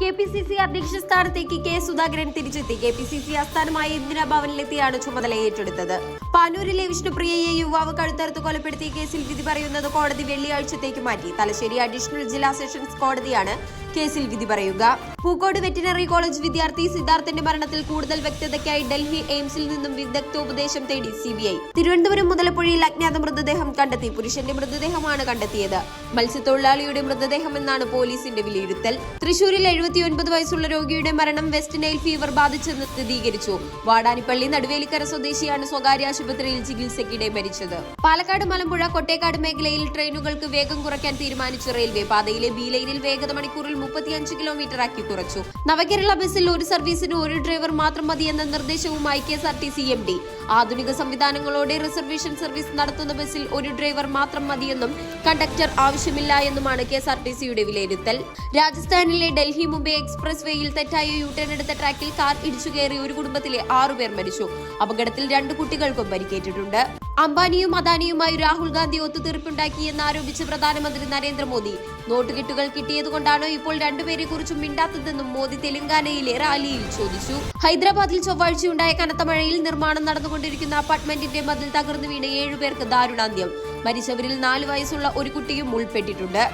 K P C C അധ്യക്ഷ സ്ഥാനത്തേക്ക് K Sudhakaran തിരിച്ചെത്തി. കെ പി സി സി ആസ്ഥാനമായ ഇന്ദിരാഭവനിലെത്തിയാണ് ചുമതല ഏറ്റെടുത്തത്. പാനൂരിലെ വിഷ്ണുപ്രിയയെ യുവാവ് കഴുത്തറുത്ത് കൊലപ്പെടുത്തിയ കേസിൽ വിധി പറയുന്നത് കോടതി വെള്ളിയാഴ്ചത്തേക്ക് മാറ്റി. തലശ്ശേരി അഡീഷണൽ ജില്ലാ സെഷൻസ് കോടതിയാണ് കേസിൽ വിധി പറയുക. പൂക്കോട് വെറ്റിനറി കോളേജ് വിദ്യാർത്ഥി സിദ്ധാർത്ഥന്റെ മരണത്തിൽ കൂടുതൽ വ്യക്തതയ്ക്കായി ഡൽഹി എയിംസിൽ നിന്നും വിദഗ്ധോപദേശം തേടി സിബിഐ. തിരുവനന്തപുരം മുതലപ്പുഴയിൽ അജ്ഞാത മൃതദേഹം കണ്ടെത്തി. പുരുഷന്റെ മൃതദേഹമാണ് കണ്ടെത്തിയത്. മത്സ്യത്തൊഴിലാളിയുടെ മൃതദേഹം എന്നാണ് പോലീസിന്റെ വിലയിരുത്തൽ. തൃശൂരിൽ എഴുപത്തിയൊൻപത് വയസ്സുള്ള രോഗിയുടെ മരണം വെസ്റ്റ് നൈൽ ഫീവർ ബാധിച്ചെന്ന് സ്ഥിരീകരിച്ചു. വാടാനിപ്പള്ളി നടുവേലിക്കര സ്വദേശിയാണ് സ്വകാര്യ ആശുപത്രിയിൽ ചികിത്സയ്ക്കിടെ മരിച്ചത്. പാലക്കാട് മലമ്പുഴ കൊട്ടേക്കാട് മേഖലയിൽ ട്രെയിനുകൾക്ക് വേഗം കുറയ്ക്കാൻ തീരുമാനിച്ച റെയിൽവേ പാതയിലെ ബി ലൈനിൽ വേഗത മണിക്കൂറിൽ മുപ്പത്തിയഞ്ച് കിലോമീറ്റർ ആക്കി കുറച്ചു നവകേരള ബസ്സിൽ ഒരു സർവീസിന് ഒരു ഡ്രൈവർ മാത്രം മതി എന്ന നിർദ്ദേശവുമായി K S R T C M D. ആധുനിക സംവിധാനങ്ങളോടെ റിസർവേഷൻ സർവീസ് നടത്തുന്ന ബസ്സിൽ ഒരു ഡ്രൈവർ മാത്രം മതിയെന്നും കണ്ടക്ടർ ആവശ്യമില്ല എന്നുമാണ് കെ എസ് ആർ ടി സിയുടെ വിലയിരുത്തൽ. രാജസ്ഥാനിലെ ഡൽഹി മുംബൈ എക്സ്പ്രസ് വേയിൽ തെറ്റായ യൂട്ടേൺ എടുത്ത ട്രാക്കിൽ കാർ ഇടിച്ചു കയറി ഒരു കുടുംബത്തിലെ ആറുപേർ മരിച്ചു. അപകടത്തിൽ രണ്ട് കുട്ടികൾക്കും പരിക്കേറ്റിട്ടുണ്ട്. അംബാനിയും അദാനിയുമായി രാഹുൽ ഗാന്ധി ഒത്തുതീർപ്പുണ്ടാക്കിയെന്ന് ആരോപിച്ച് പ്രധാനമന്ത്രി നരേന്ദ്രമോദി. നോട്ടുകെട്ടുകൾ കിട്ടിയതുകൊണ്ടാണോ ഇപ്പോൾ രണ്ടുപേരെ കുറിച്ചും മിണ്ടാത്തതെന്നും മോദി തെലങ്കാനയിലെ റാലിയിൽ ചോദിച്ചു. ഹൈദരാബാദിൽ ചൊവ്വാഴ്ചയുണ്ടായ കനത്ത മഴയിൽ നിർമ്മാണം നടന്നുകൊണ്ടിരിക്കുന്ന അപ്പാർട്ട്മെന്റിന്റെ മതിൽ തകർന്നു വീണ് ഏഴുപേർക്ക് ദാരുണാന്ത്യം. മരിച്ചവരിൽ നാല് വയസ്സുള്ള ഒരു കുട്ടിയും ഉൾപ്പെട്ടിട്ടുണ്ട്.